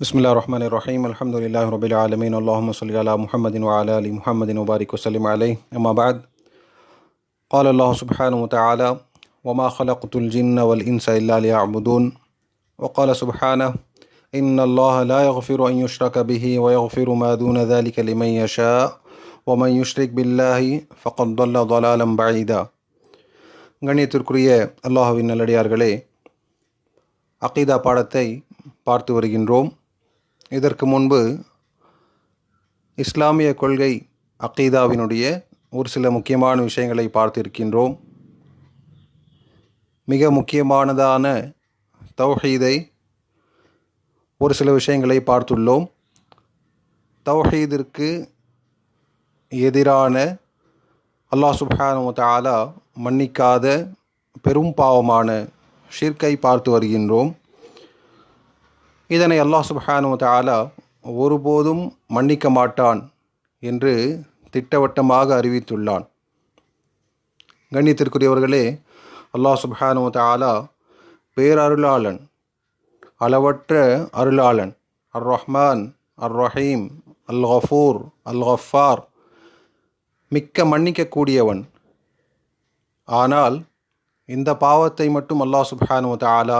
بسم الله الرحمن الرحيم الحمد لله رب العالمين اللهم صل على محمد وعلى ال محمد وبارك وسلم عليه اما بعد قال الله سبحانه وتعالى وما خلقت الجن والانس الا ليعبدون وقال سبحانه ان الله لا يغفر ان يشرك به ويغفر ما دون ذلك لمن يشاء ومن يشرك بالله فقد ضل ضلالا بعيدا கண்ணியத்திற்குரிய அல்லாஹுவின் நல்லடியார்களே அகீதா பாடத்தை பார்த்து வருகின்றோம் இதற்கு முன்பு இஸ்லாமிய கொள்கை அக்கீதாவினுடைய ஒரு சில முக்கியமான விஷயங்களை பார்த்திருக்கின்றோம். மிக முக்கியமானதான தௌஹீதை ஒரு சில விஷயங்களை பார்த்துள்ளோம். தௌஹீதிற்கு எதிரான அல்லாஹ் சுப்ஹானு தாலா மன்னிக்காத பெரும் பாவமான ஷிர்கை பார்த்து வருகின்றோம். இதனை அல்லாஹ் சுபஹானு தாலா ஒருபோதும் மன்னிக்க மாட்டான் என்று திட்டவட்டமாக அறிவித்துள்ளான். கண்ணியத்திற்குரியவர்களே அல்லாஹ் சுபஹானு தாலா பேரருளாளன் அளவற்ற அருளாளன் அர் ரஹ்மான் அர் ரஹீம் அல் ஹஃபூர் அல் ஹஃபார் மிக்க மன்னிக்கக்கூடியவன். ஆனால் இந்த பாவத்தை மட்டும் அல்லாஹ் சுபஹானு தாலா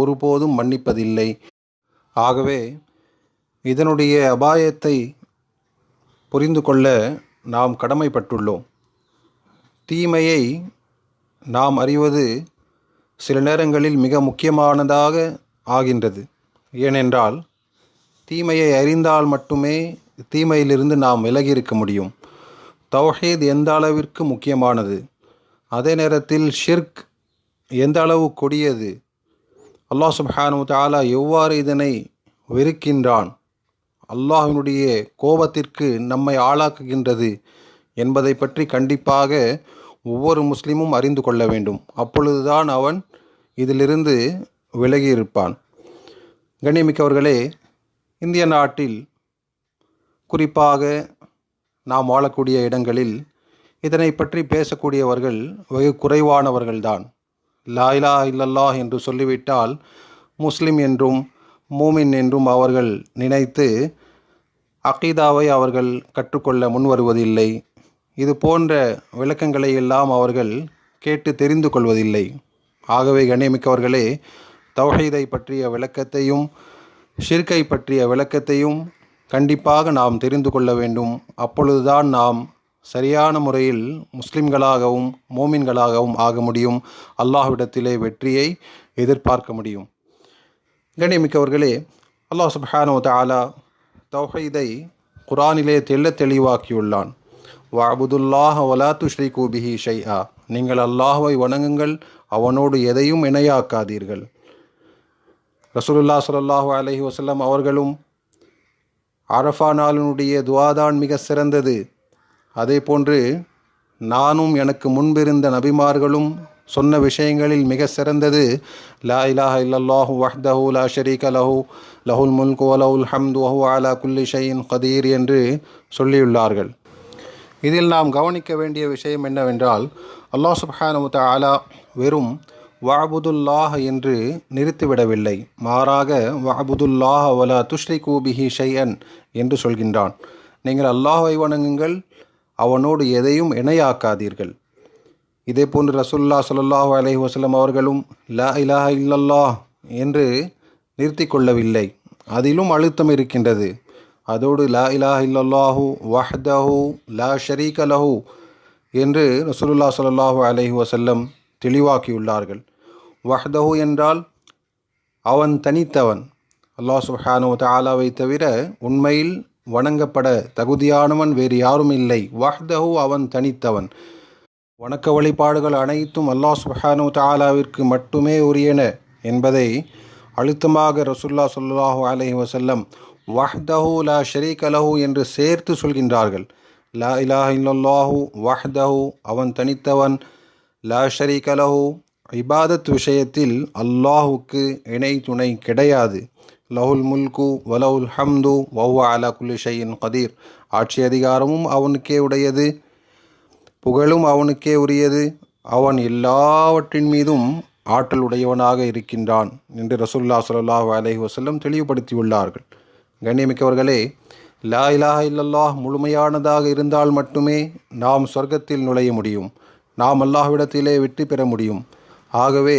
ஒருபோதும் மன்னிப்பதில்லை. ஆகவே இதனுடைய அபாயத்தை புரிந்து கொள்ள நாம் கடமைப்பட்டுள்ளோம். தீமையை நாம் அறிவது சில நேரங்களில் மிக முக்கியமானதாக ஆகின்றது. ஏனென்றால் தீமையை அறிந்தால் மட்டுமே தீமையிலிருந்து நாம் விலகி இருக்க முடியும். தௌஹீத் எந்த அளவிற்கு முக்கியமானது? அதே நேரத்தில் ஷிர்க் எந்த அளவு கொடியது? அல்லாஹ் சுப்ஹானு தாலா எவ்வாறு இதனை வெறுக்கின்றான்? அல்லாஹினுடைய கோபத்திற்கு நம்மை ஆளாக்குகின்றது என்பதை பற்றி கண்டிப்பாக ஒவ்வொரு முஸ்லீமும் அறிந்து கொள்ள வேண்டும். அப்பொழுதுதான் அவன் இதிலிருந்து விலகி இருப்பான் கண்ணியமிக்கவர்களே இந்திய நாட்டில் குறிப்பாக நாம் வாழக்கூடிய இடங்களில் இதனை பற்றி பேசக்கூடியவர்கள் வெகு குறைவானவர்கள்தான். லாயிலா இல்லல்லா என்று சொல்லிவிட்டால் முஸ்லிம் என்றும் மூமின் என்றும் அவர்கள் நினைத்து அகீதாவை அவர்கள் கற்றுக்கொள்ள முன்வருவதில்லை. இது போன்ற விளக்கங்களை எல்லாம் அவர்கள் கேட்டு தெரிந்து கொள்வதில்லை. ஆகவே கண்ணியமிக்கவர்களே தௌஹீதை பற்றிய விளக்கத்தையும் ஷிர்கை பற்றிய விளக்கத்தையும் கண்டிப்பாக நாம் தெரிந்து கொள்ள வேண்டும். அப்பொழுதுதான் நாம் சரியான முறையில் முஸ்லிம்களாகவும் மோமின்களாகவும் ஆக முடியும். அல்லாஹ்விடத்திலே வெற்றியை எதிர்பார்க்க முடியும். கண்ணியமிக்கவர்களே அல்லாஹ் சுப்ஹானோ தாலா தௌஹீதை குரானிலே தெள்ள தெளிவாக்கியுள்ளான். வாபுதுல்லாஹ் வலா துஷ்ரி கூபிஹி ஷைஆ. நீங்கள் அல்லாஹுவை வணங்குங்கள் அவனோடு எதையும் இணையாக்காதீர்கள். ரசூலுல்லா ஸல்லல்லாஹு அலைஹி வசல்லம் அவர்களும் அரஃபா நாளினுடைய துவாதான் மிக சிறந்தது. அதே போன்று நானும் எனக்கு முன்பிருந்த நபிமார்களும் சொன்ன விஷயங்களில் மிக சிறந்தது லா இலாஹ இல்லல்லாஹு வஹ்தஹு லா ஷரீக லஹு லஹுல் முல்கு வலஹுல் ஹம்து வஹு அலா குல்லி ஷையின் கதீர் என்று சொல்லியுள்ளார்கள். இதில் நாம் கவனிக்க வேண்டிய விஷயம் என்னவென்றால் அல்லாஹ் சுப்ஹானு தஆலா வெறும் வஹபுதுல்லாஹ் என்று நிறுத்திவிடவில்லை. மாறாக வஹபுதுல்லாஹ் வலா துஷ்ரி கூபிஹி ஷையன் என்று சொல்கின்றான். நீங்கள் அல்லாஹை வணங்குங்கள் அவனோடு எதையும் இணையாக்காதீர்கள். இதே போன்று ரசுல்லா சொல்லல்லாஹு அலஹி வசலம் அவர்களும் லா இலாஹ இல்லல்லா என்று நிறுத்தி கொள்ளவில்லை. அதிலும் அழுத்தம் இருக்கின்றது. அதோடு லா இலாஹ இல்லல்லாஹு வஹ்தஹு லா ஷரீக லஹு என்று ரசூலுல்லா சொல்லல்லாஹு அலஹி வசல்லம் தெளிவாக்கியுள்ளார்கள். வஹ்தஹு என்றால் அவன் தனித்தவன். அல்லாஹ் சுஹானு தாலாவை தவிர உண்மையில் வணங்கப்பட தகுதியானவன் வேறு யாரும் இல்லை. வஹ்தஹு அவன் தனித்தவன். வணக்க வழிபாடுகள் அனைத்தும் அல்லாஹ் சுஹானு தாலாவிற்கு மட்டுமே உரியன என்பதை அழுத்தமாக ரசுல்லா சொல்லாஹு அலஹி வசல்லம் வஹ்தஹு லா ஷரீக் அலஹு என்று சேர்த்து சொல்கின்றார்கள். லா இலாஹ் இல்லல்லாஹு வஹ்தஹு அவன் தனித்தவன். லா ஷரீக் அலஹு இபாதத் விஷயத்தில் அல்லாஹுக்கு இணை துணை கிடையாது. லஹுல் முல்கு வலவுல் ஹம்து வவ்வா அலா குல்லி ஷையின் கதீர். ஆட்சி அதிகாரமும் அவனுக்கே உடையது புகழும் அவனுக்கே உரியது. அவன் எல்லாவற்றின் மீதும் ஆற்றல் உடையவனாக இருக்கின்றான் என்று ரசூல்லா ஸல்லல்லாஹு அலஹி வசல்லம் தெளிவுபடுத்தியுள்ளார்கள். கண்ணியமிக்கவர்களே லா இலாஹ இல்லல்லாஹ் முழுமையானதாக இருந்தால் மட்டுமே நாம் சொர்க்கத்தில் நுழைய முடியும். நாம் அல்லாஹ்விடத்திலே வெற்றி பெற முடியும். ஆகவே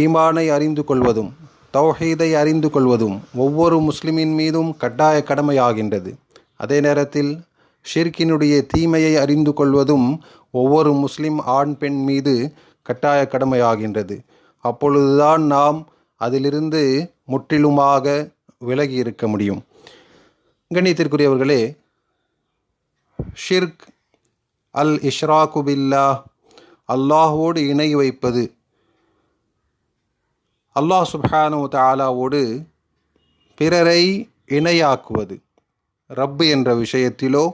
ஈமானை அறிந்து கொள்வதும் தௌஹீதை அறிந்து கொள்வதும் ஒவ்வொரு முஸ்லிமின் மீதும் கட்டாய கடமையாகின்றது. அதே நேரத்தில் ஷிர்கினுடைய தீமையை அறிந்து கொள்வதும் ஒவ்வொரு முஸ்லிம் ஆண் பெண் மீது கட்டாய கடமையாகின்றது. அப்பொழுதுதான் நாம் அதிலிருந்து முற்றிலுமாக விலகி இருக்க முடியும். கண்ணியத்திற்குரியவர்களே ஷிர்க் அல் இஷ்ராகுபில்லா அல்லாஹோடு இணை வைப்பது அல்லாஹ் சுப்ஹானு தாலாவோடு பிறரை இணையாக்குவது. ரப்பு என்ற விஷயத்திலோ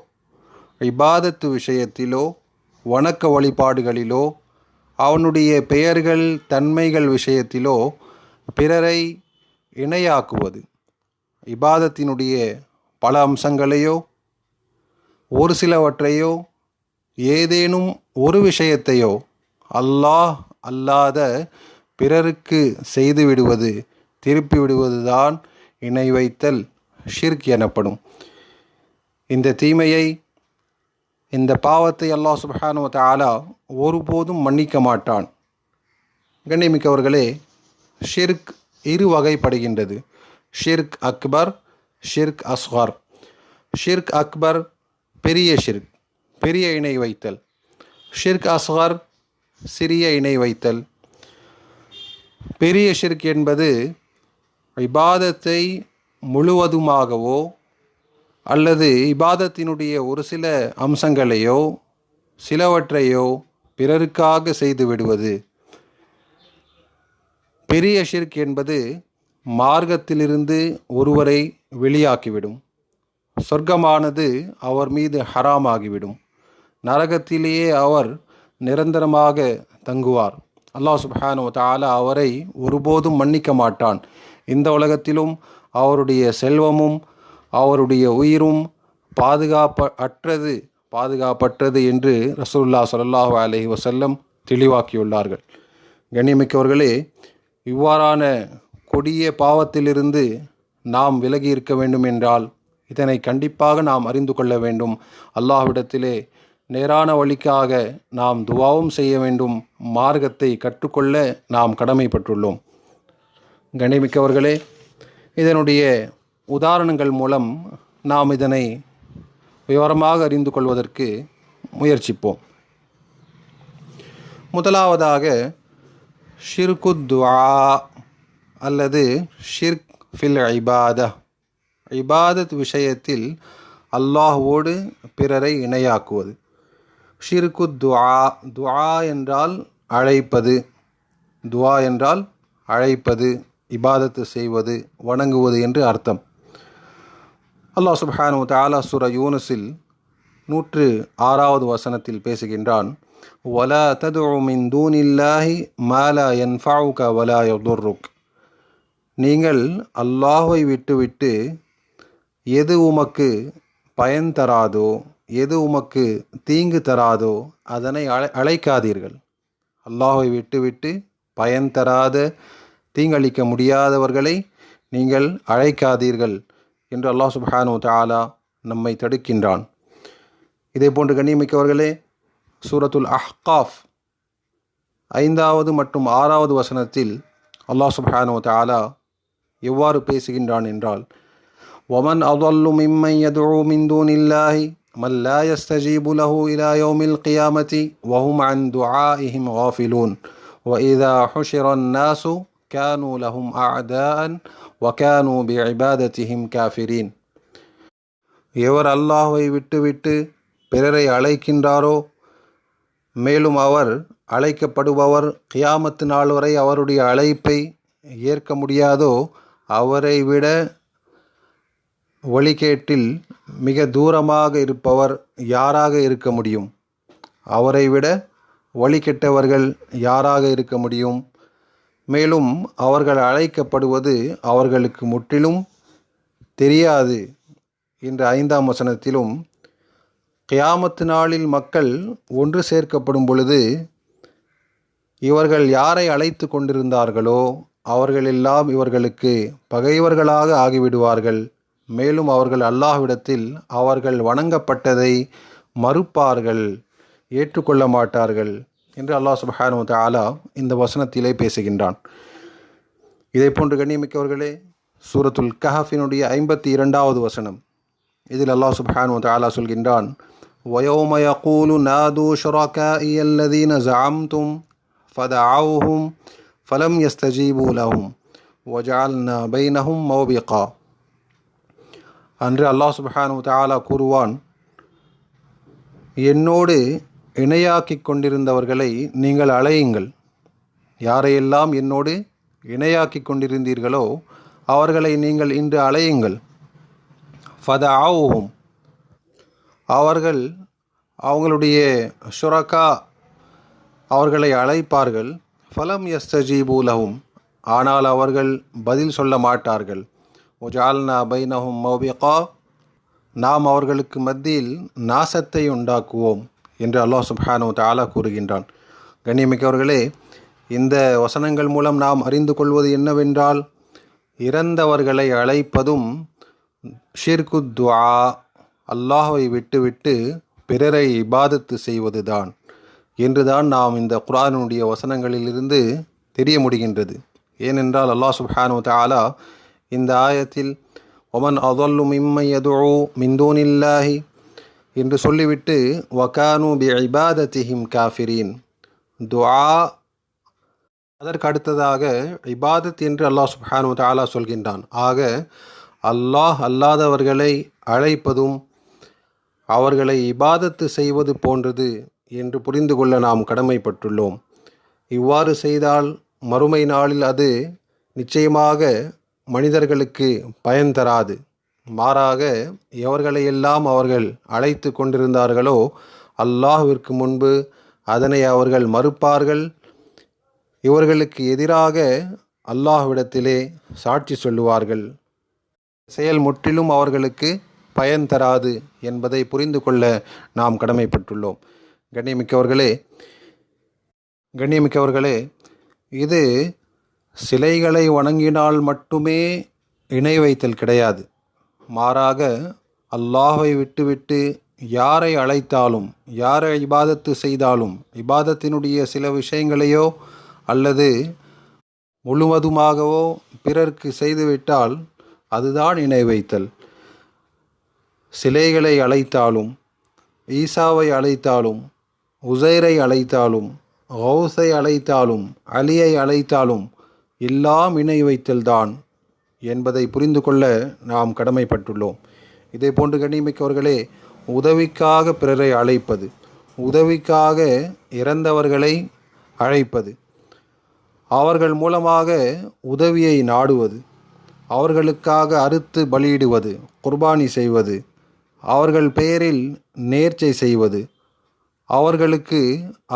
இபாதத்து விஷயத்திலோ வணக்க வழிபாடுகளிலோ அவனுடைய பெயர்கள் தன்மைகள் விஷயத்திலோ பிறரை இணையாக்குவது. இபாதத்தினுடைய பல அம்சங்களையோ ஒரு சிலவற்றையோ ஏதேனும் ஒரு விஷயத்தையோ அல்லாஹ் அல்லாத பிறருக்கு செய்து விடுவது திருப்பி விடுவதுதான் இணை வைத்தல் ஷிர்க் எனப்படும். இந்த தீமையை இந்த பாவத்தை அல்லாஹ் சுப்ஹானு தாலா ஒருபோதும் மன்னிக்க மாட்டான். கண்ணியமிக்கவர்களே ஷிர்க் இரு வகைப்படுகின்றது. ஷிர்க் அக்பர் ஷிர்க் அஸ்ஹார் ஷிர்க் அக்பர் பெரிய ஷிர்க் பெரிய இணை வைத்தல். ஷிர்க் அஸ்ஹர் சிறிய இணை வைத்தல். பெரிய ஷிர்க் என்பது இபாதத்தை முழுவதுமாகவோ அல்லது இபாதத்தினுடைய ஒரு சில அம்சங்களையோ சிலவற்றையோ பிறருக்காக செய்து விடுவது. பெரிய ஷிர்க் என்பது மார்க்கத்திலிருந்து ஒருவரை வெளியாக்கிவிடும். சொர்க்கமானது அவர் மீது ஹராமாகிவிடும். நரகத்திலேயே அவர் நிரந்தரமாக தங்குவார். அல்லாஹ் சுபஹானு தாலா அவரை ஒருபோதும் மன்னிக்க மாட்டான். இந்த உலகத்திலும் அவருடைய செல்வமும் அவருடைய உயிரும் பாதுகாப்ப அற்றது பாதுகாப்பற்றது என்று ரசூல்லா சல்லாஹூ அலஹி வசல்லம் தெளிவாக்கியுள்ளார்கள். கண்ணியமிக்கவர்களே இவ்வாறான கொடிய பாவத்திலிருந்து நாம் விலகி இருக்க வேண்டும் என்றால் இதனை கண்டிப்பாக நாம் அறிந்து கொள்ள வேண்டும். அல்லாஹ்விடத்திலே நேரான வழிக்காக நாம் துவாவும் செய்ய வேண்டும். மார்க்கத்தை கற்றுக்கொள்ள நாம் கடமைப்பட்டுள்ளோம். கணிமிக்கவர்களே இதனுடைய உதாரணங்கள் மூலம் நாம் இதனை விவரமாக அறிந்து கொள்வதற்கு முயற்சிப்போம். முதலாவதாக ஷிர்கு துவா அல்லது ஷிர்க் ஃபில் ஐபாதா ஐபாதத் விஷயத்தில் அல்லாஹ்வோடு பிறரை இணையாக்குவது. ஷிர்கு துஆ துஆ என்றால் அழைப்பது. துஆ என்றால் அழைப்பது இபாதத்து செய்வது வணங்குவது என்று அர்த்தம். அல்லாஹ் சுப்ஹானு தாலா சுர யூனஸில் நூற்று ஆறாவது வசனத்தில் பேசுகின்றான் வலா ததுமின் தூனில்லாஹி மாலா யன்ஃபவுக வலா யதுர்ருக். நீங்கள் அல்லாஹை விட்டுவிட்டு எது உமக்கு பயன் தராதோ எது உமக்கு தீங்கு தராதோ அதனை அழை அழைக்காதீர்கள். அல்லாஹை விட்டுவிட்டு பயன் தராத தீங்களிக்க முடியாதவர்களை நீங்கள் அழைக்காதீர்கள் என்று அல்லாஹ் சுபஹானு தாலா நம்மை தடுக்கின்றான். இதே போன்று கண்ணியமிக்கவர்களே சூரத்துல் அஹ்காஃப் ஐந்தாவது மற்றும் ஆறாவது வசனத்தில் அல்லாஹ் சுபஹானு தாலா எவ்வாறு பேசுகின்றான் என்றால் ஒமன் அதல்லு இம்மை எதுவும் இந்தூன் இல்லாஹி من لا يستجيب له إلى يوم القيامة وهم عن دعائهم غافلون وإذا حشر الناس كانوا لهم أعداء وكانوا بعبادتهم كافرين எவர் அல்லாஹ்வை விட்டுவிட்டு பிறரை அழைக்கின்றாரோ மேலும் அவர் அழைக்கப்படுபவர் கியாமத்து நாள் வரை அவருடைய அழைப்பை ஏற்க முடியாதோ அவரை விட வழிகேட்டில் மிக தூரமாக இருப்பவர் யாராக இருக்க முடியும்? அவரை விட வழி கெட்டவர்கள் யாராக இருக்க முடியும்? மேலும் அவர்கள் அழைக்கப்படுவது அவர்களுக்கு முற்றிலும் தெரியாது என்ற ஐந்தாம் வசனத்திலும் கியாமத்து நாளில் மக்கள் ஒன்று சேர்க்கப்படும் பொழுது இவர்கள் யாரை அழைத்து கொண்டிருந்தார்களோ அவர்களெல்லாம் இவர்களுக்கு பகைவர்களாக ஆகிவிடுவார்கள். மேலும் அவர்கள் அல்லாஹ்விடத்தில் அவர்கள் வணங்கப்பட்டதை மறுப்பார்கள் ஏற்றுக்கொள்ள மாட்டார்கள் என்று அல்லாஹ் சுபஹானு தஆலா இந்த வசனத்திலே பேசுகின்றான் இதை போன்று கண்ணியமிக்கவர்களே சூரத்துல் கஹஃபினுடைய ஐம்பத்தி இரண்டாவது வசனம் இதில் அல்லாஹ் சுப்ஹானு தஆலா சொல்கின்றான் وَيَوْمَ يَقُولُ نَادُوا شُرَكَائِيَ الَّذِينَ زَعَمْتُمْ فَدَعَوْهُمْ فَلَمْ يَسْتَجِيبُوا لَهُمْ وَجَعَلْنَا بَيْنَهُمْ مَوْبِقًا அன்று அல்லாஹ் சுப்ஹானு தாலா கூறுவான் என்னோடு இணையாக்கிக் கொண்டிருந்தவர்களை நீங்கள் அழையுங்கள் யாரையெல்லாம் என்னோடு இணையாக்கி கொண்டிருந்தீர்களோ அவர்களை நீங்கள் இன்று அழையுங்கள் ஃபத ஆவும் அவர்கள் அவங்களுடைய ஷுரக்கா அவர்களை அழைப்பார்கள். ஃபலம் எஸ்தஜீபூலவும் ஆனால் அவர்கள் பதில் சொல்ல மாட்டார்கள். உஜால்னா பைனஹும் மௌபிகா நாம் அவர்களுக்கு மத்தியில் நாசத்தை உண்டாக்குவோம் என்று அல்லாஹ் சுப்ஹானு தாலா கூறுகின்றான். கண்ணியமிக்கவர்களே இந்த வசனங்கள் மூலம் நாம் அறிந்து கொள்வது என்னவென்றால் இறந்தவர்களை அழைப்பதும் ஷிர்கு அல்லாஹை விட்டுவிட்டு பிறரை இபாதத்து செய்வதுதான் என்றுதான் நாம் இந்த குரானுடைய வசனங்களிலிருந்து தெரிய முடிகின்றது. ஏனென்றால் அல்லாஹ் சுப்ஹானு தாலா இந்த ஆயத்தில் ஒமன் அதல்லு மிம்மை யதுஉ மிந்தூனில்லாஹி என்று சொல்லிவிட்டு வகானு பி இபாதத்திஹிம் காஃபிரீன். துஆ அதற்கு அடுத்ததாக இபாதத் என்று அல்லாஹ் சுப்ஹானு தாலா சொல்கின்றான். ஆக அல்லாஹ் அல்லாதவர்களை அழைப்பதும் அவர்களை இபாதத்து செய்வது போன்றது என்று புரிந்து கொள்ள நாம் கடமைப்பட்டுள்ளோம். இவ்வாறு செய்தால் மறுமை நாளில் அது நிச்சயமாக மனிதர்களுக்கு பயன் தராது. மாறாக எவர்களையெல்லாம் அவர்கள் அழைத்து கொண்டிருந்தார்களோ அல்லாஹுவிற்கு முன்பு அதனை அவர்கள் மறுப்பார்கள். இவர்களுக்கு எதிராக அல்லாஹ்விடத்திலே சாட்சி சொல்லுவார்கள். செயல் முற்றிலும் அவர்களுக்கு பயன் தராது என்பதை புரிந்து கொள்ள நாம் கடமைப்பட்டுள்ளோம். கண்ணியமிக்கவர்களே கண்ணியமிக்கவர்களே இது சிலைகளை வணங்கினால் மட்டுமே இணை வைத்தல் கிடையாது. மாறாக அல்லாஹை விட்டுவிட்டு யாரை அழைத்தாலும் யாரை இபாதத்து செய்தாலும் இபாதத்தினுடைய சில விஷயங்களையோ அல்லது முழுவதுமாகவோ பிறர்க்கு செய்துவிட்டால் அதுதான் இணை வைத்தல். சிலைகளை அழைத்தாலும் ஈசாவை அழைத்தாலும் உசைரை அழைத்தாலும் ஹவுஸை அழைத்தாலும் அலியை அழைத்தாலும் எல்லாம் இணை வைத்தல்தான் என்பதை புரிந்து கொள்ள நாம் கடமைப்பட்டுள்ளோம். இதே போன்று கண்ணியமிக்கவர்களே உதவிக்காக பிறரை அழைப்பது உதவிக்காக இறந்தவர்களை அழைப்பது அவர்கள் மூலமாக உதவியை நாடுவது அவர்களுக்காக அறுத்து பலியிடுவது குர்பானி செய்வது அவர்கள் பெயரில் நேர்ச்சை செய்வது அவர்களுக்கு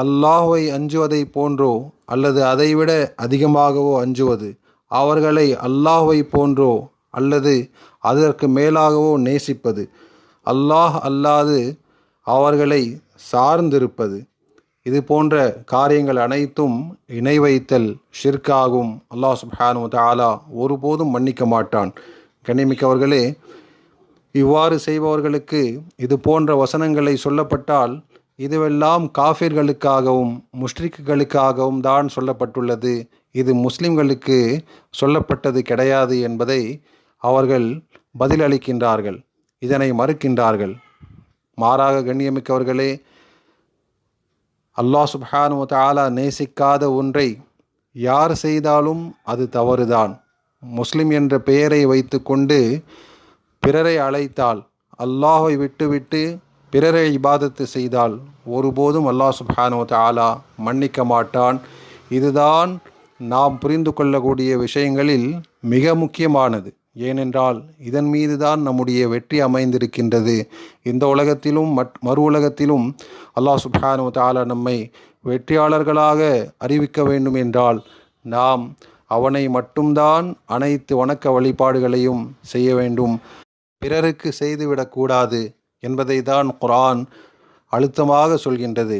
அல்லாஹுவை அஞ்சுவதை போன்றோ அல்லது அதைவிட அதிகமாகவோ அஞ்சுவது அவர்களை அல்லாஹுவை போன்றோ அல்லது அதற்கு மேலாகவோ நேசிப்பது அல்லாஹ் அல்லாது அவர்களை சார்ந்திருப்பது. இது போன்ற காரியங்கள் அனைத்தும் இணை வைத்தல் ஷிர்காகும். அல்லாஹ் சுப்ஹானு தாலா ஒருபோதும் மன்னிக்க மாட்டான். கண்ணிமிக்கவர்களே இவ்வாறு செய்பவர்களுக்கு இது போன்ற வசனங்களை சொல்லப்பட்டால் இதுவெல்லாம் காஃபிர்களுக்காகவும் முஷ்ரிக்குகளுக்காகவும் தான் சொல்லப்பட்டுள்ளது. இது முஸ்லிம்களுக்கு சொல்லப்பட்டது கிடையாது என்பதை அவர்கள் பதிலளிக்கின்றார்கள். இதனை மறுக்கின்றார்கள். மாறாக கண்ணியமிக்கவர்களே அல்லாஹ் சுப்ஹானு தாலா நேசிக்காத ஒன்றை யார் செய்தாலும் அது தவறுதான். முஸ்லிம் என்ற பெயரை வைத்துக்கொண்டு பிறரை அழைத்தால் அல்லாஹை விட்டுவிட்டு பிறரை இபாதத்து செய்தால் ஒருபோதும் அல்லாஹ் சுப்ஹானு தாலா மன்னிக்க மாட்டான். இதுதான் நாம் புரிந்து கொள்ளக்கூடிய விஷயங்களில் மிக முக்கியமானது. ஏனென்றால் இதன் மீது தான் நம்முடைய வெற்றி அமைந்திருக்கின்றது. இந்த உலகத்திலும் மட் மறு உலகத்திலும் அல்லாஹ் சுப்ஹானு தாலா நம்மை வெற்றியாளர்களாக அறிவிக்க வேண்டும் என்றால் நாம் அவனை மட்டும்தான் அனைத்து வணக்க வழிபாடுகளையும் செய்ய வேண்டும். பிறருக்கு செய்துவிடக்கூடாது என்பதை தான் குரான் அழுத்தமாக சொல்கின்றது.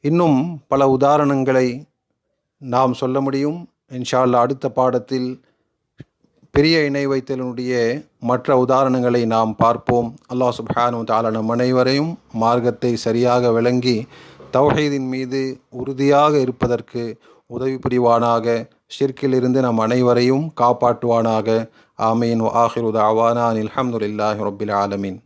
இன்னும் பல உதாரணங்களை நாம் சொல்ல முடியும். இன்ஷா அல்லாஹ் அடுத்த பாடத்தில் பெரிய இணை வைத்தலினுடைய மற்ற உதாரணங்களை நாம் பார்ப்போம். அல்லாஹ் சுப்ஹானு தாலா நம் அனைவரையும் மார்க்கத்தை சரியாக விளங்கி தௌஹீதின் மீது உறுதியாக இருப்பதற்கு உதவி புரிவானாக. ஷிர்க்கிலிருந்து நம் அனைவரையும் காப்பாற்றுவானாக. ஆமீன். ஆஹிருதாவானா தாவானா ரொபில் ஆலமீன்.